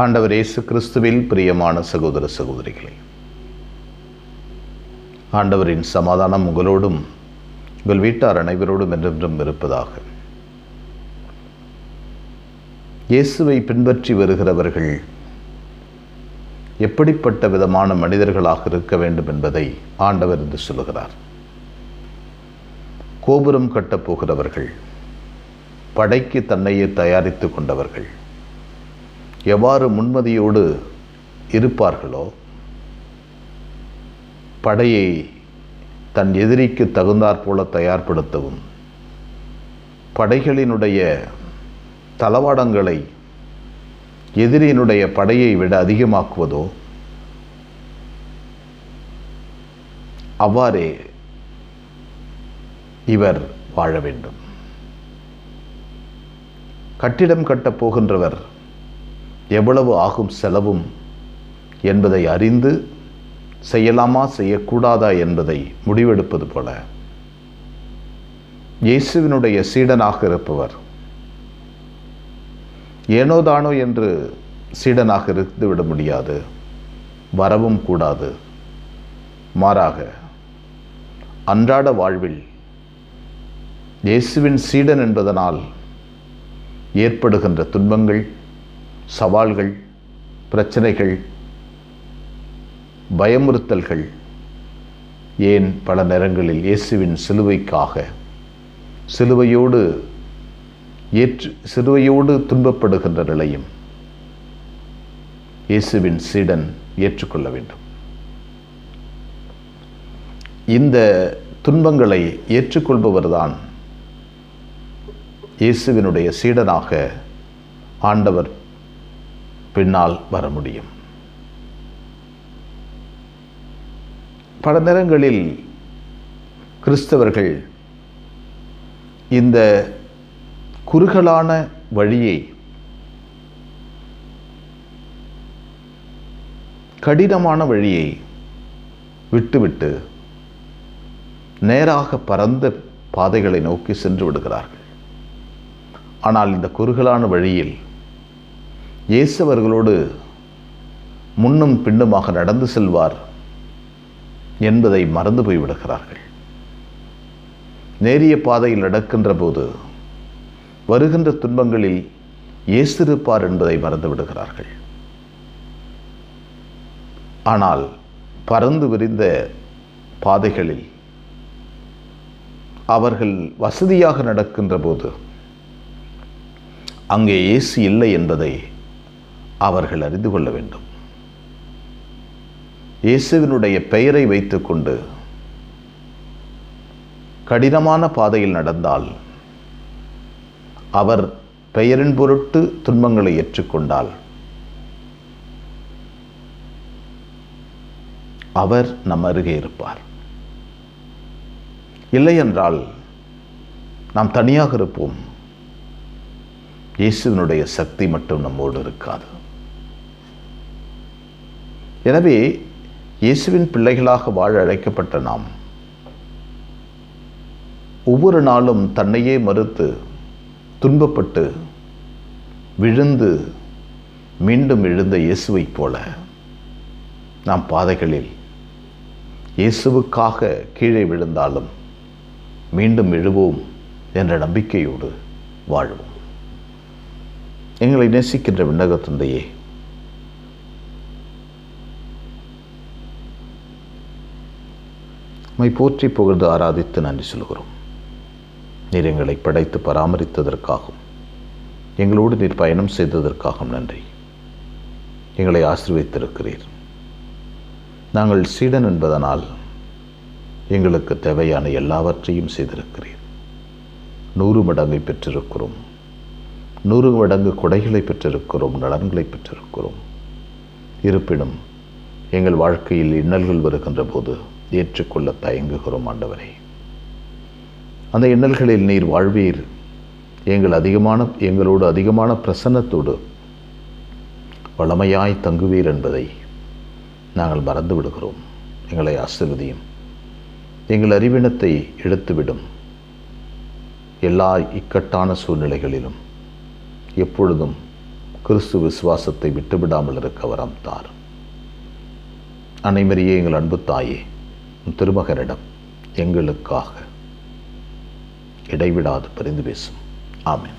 ஆண்டவர் இயேசு கிறிஸ்துவில் பிரியமான சகோதர சகோதரிகளே ஆண்டவரின் சமாதானம் உங்களோடும் உங்கள் வீட்டார் அனைவரோடும் என்றென்றும் இருப்பதாக. இயேசுவை பின்பற்றி வருகிறவர்கள் எப்படிப்பட்ட விதமான மனிதர்களாக இருக்க வேண்டும் என்பதை ஆண்டவர் என்று சொல்லுகிறார். கோபுரம் கட்டப் போகிறவர்கள் படைக்கு தன்னையே தயாரித்து கொண்டவர்கள் எவ்வாறு முன்மதியோடு இருப்பார்களோ படையை தன் எதிரிக்கு தகுந்தாற்போல தயார்படுத்தவும் படைகளினுடைய தளவாடங்களை எதிரியினுடைய படையை விட அதிகமாக்குவதோ அவ்வாறே இவர் வாழ வேண்டும். கட்டிடம் கட்டப் போகின்றவர் எவ்வளவு ஆகும் செலவும் என்பதை அறிந்து செய்யலாமா செய்யக்கூடாதா என்பதை முடிவெடுப்பது போல இயேசுவினுடைய சீடனாக இருப்பவர் ஏனோதானோ என்று சீடனாக இருந்துவிட முடியாது வரவும் கூடாது. மாறாக அன்றாட வாழ்வில் இயேசுவின் சீடன் என்பதனால் ஏற்படுகின்ற துன்பங்கள் சவால்கள் பிரச்சனைகள் பயமுறுத்தல்கள் ஏன் பல நேரங்களில் இயேசுவின் சிலுவைக்காக சிலுவையோடு ஏற்று சிலுவையோடு துன்பப்படுகின்ற நிலையும் இயேசுவின் சீடன் ஏற்றுக்கொள்ள வேண்டும். இந்த துன்பங்களை ஏற்றுக்கொள்பவர்தான் இயேசுவினுடைய சீடனாக ஆண்டவர் பின்னால் வர முடியும். பல நேரங்களில் கிறிஸ்தவர்கள் இந்த குறுகலான வழியை கடினமான வழியை விட்டுவிட்டு நேராக பரந்த பாதைகளை நோக்கி சென்று விடுகிறார்கள். ஆனால் இந்த குறுகலான வழியில் இயேசுவர்களோடு முன்னும் பின்னுமாக நடந்து செல்வார் என்பதை மறந்து போய்விடுகிறார்கள் நேரிய பாதையில் நடக்கின்ற போது வருகின்ற துன்பங்களில் இயேசு இருப்பார் என்பதை மறந்து விடுகிறார்கள். ஆனால் பறந்து விரிந்த பாதைகளில் அவர்கள் வசதியாக நடக்கின்ற போது அங்கே ஏசி இல்லை என்பதை அவர்கள் அறிந்து கொள்ள வேண்டும். இயேசுவினுடைய பெயரை வைத்துக்கொண்டு கடினமான பாதையில் நடந்தால் அவர் பெயரின் பொருட்டு துன்பங்களை ஏற்றுக்கொண்டால் அவர் நம் அருகே இருப்பார். இல்லையென்றால் நாம் தனியாக இருப்போம். இயேசுவினுடைய சக்தி மட்டும் நம்மோடு இருக்காது. எனவே இயேசுவின் பிள்ளைகளாக வாழ அழைக்கப்பட்ட நாம் ஒவ்வொரு நாளும் தன்னையே மறுத்து துன்பப்பட்டு விழுந்து மீண்டும் எழுந்த இயேசுவைப் போல நாம் பாதைகளில் இயேசுவுக்காக கீழே விழுந்தாலும் மீண்டும் எழுவோம் என்ற நம்பிக்கையோடு வாழ்வோம். எங்களை நேசிக்கின்ற விண்ணகத்துந்தையே மை போற்றி புகழ்ந்து ஆராதித்து நன்றி சொல்கிறோம். நீர் எங்களை படைத்து பராமரித்ததற்காகவும் எங்களோடு நீர் பயணம் செய்ததற்காகவும் நன்றி. எங்களை ஆசிர்வதித்திருக்கிறீர். நாங்கள் சீடன் என்பதனால் எங்களுக்கு தேவையான எல்லாவற்றையும் செய்திருக்கிறீர். நூறு மடங்கை பெற்றிருக்கிறோம். நூறு மடங்கு கொடைகளை பெற்றிருக்கிறோம் நலன்களை பெற்றிருக்கிறோம். இருப்பினும் எங்கள் வாழ்க்கையில் இன்னல்கள் வருகின்ற போது ஏற்றுக்கொள்ள தயங்குகிறோம் ஆண்டவரே. அந்த இன்னல்களில் நீர் வாழ்வீர். எங்கள் அதிகமான எங்களோடு அதிகமான பிரசன்னத்தோடு வளமையாய் தங்குவீர் என்பதை நாங்கள் மறந்து விடுகிறோம். எங்களை ஆசிர்வதியும். எங்கள் அறிவினத்தை எடுத்துவிடும். எல்லா இக்கட்டான சூழ்நிலைகளிலும் எப்பொழுதும் கிறிஸ்து விசுவாசத்தை விட்டுவிடாமல் இருக்க வரம் தார். அனைவரையே எங்கள் அன்பு தாயே திருமகரிடம் திருமகனிடம் எங்களுக்காக இடைவிடாது பரிந்து பேசும். ஆமேன்.